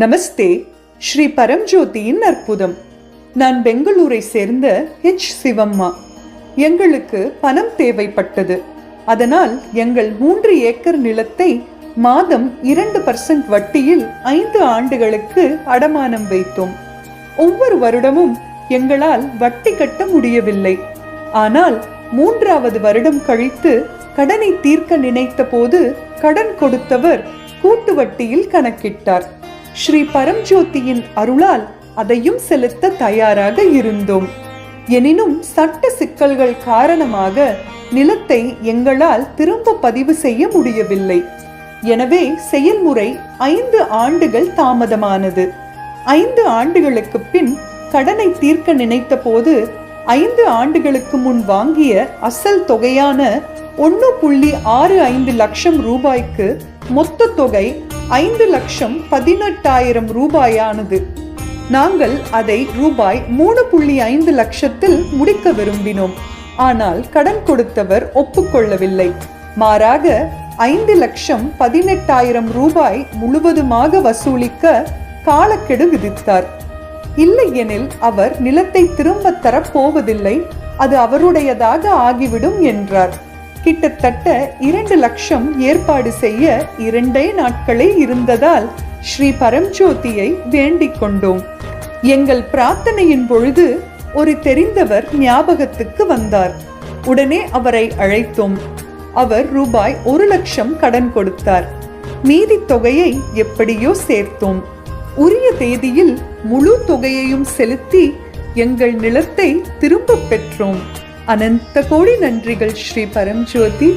நமஸ்தே ஸ்ரீ பரம்ஜோதியின் அற்புதம். நான் பெங்களூரை சேர்ந்த ஹெச் சிவம்மா. எங்களுக்கு பணம் தேவைப்பட்டது. அதனால் எங்கள் மூன்று ஏக்கர் நிலத்தை மாதம் இரண்டு பர்சன்ட் வட்டியில் ஐந்து ஆண்டுகளுக்கு அடமானம் வைத்தோம். ஒவ்வொரு வருடமும் எங்களால் வட்டி கட்ட முடியவில்லை. ஆனால் மூன்றாவது வருடம் கழித்து கடனை தீர்க்க நினைத்த போது கடன் கொடுத்தவர் கூட்டு வட்டியில் கணக்கிட்டார். ஸ்ரீ பரம்ஜோதியின் அருளால் அதையும் செலுத்த தயாராக இருந்தோம். எனினும் சட்ட சிக்கல்கள் காரணமாக நிலத்தை எங்களால் திரும்ப பதிவு செய்ய முடியவில்லை. எனவே செயல்முறை ஐந்து ஆண்டுகள் தாமதமானது. ஐந்து ஆண்டுகளுக்கு பின் கடனை தீர்க்க நினைத்த போது ஐந்து ஆண்டுகளுக்கு முன் வாங்கிய அசல் தொகையான ஒன்று புள்ளி ஆறு ஐந்து லட்சம் ரூபாய்க்கு மொத்த தொகை ஐந்து லட்சம் பதினெட்டாயிரம் ரூபாயானது. நாங்கள் அதை ரூபாய் மூணு புள்ளி ஐந்து லட்சத்தில் முடிக்க விரும்பினோம். ஆனால் கடன் கொடுத்தவர் ஒப்புக்கொள்ளவில்லை. மாறாக ஐந்து லட்சம் பதினெட்டாயிரம் ரூபாய் முழுவதுமாக வசூலிக்க காலக்கெடு விதித்தார். இல்லையெனில் அவர் நிலத்தை திரும்ப தரப்போவதில்லை அது அவருடையதாக ஆகிவிடும் என்றார். கிட்டத்தட்ட இரண்டு லட்சம் ஏற்பாடு செய்ய இரண்டே நாட்களே இருந்ததால் ஸ்ரீ பரம்ஜோதியை வேண்டிக் கொண்டோம். எங்கள் பிரார்த்தனையின் பொழுது ஒரு தெரிந்தவர் ஞாபகத்துக்கு வந்தார். உடனே அவரை அழைத்தோம். அவர் ரூபாய் ஒரு லட்சம் கடன் கொடுத்தார். மீதி தொகையை எப்படியோ சேர்த்தோம். உரிய தேதியில் முழு தொகையையும் செலுத்தி எங்கள் நிலத்தை திரும்பப் பெற்றோம். அனந்த கோடி நன்றிகள் ஸ்ரீ பரம்ஜோதி.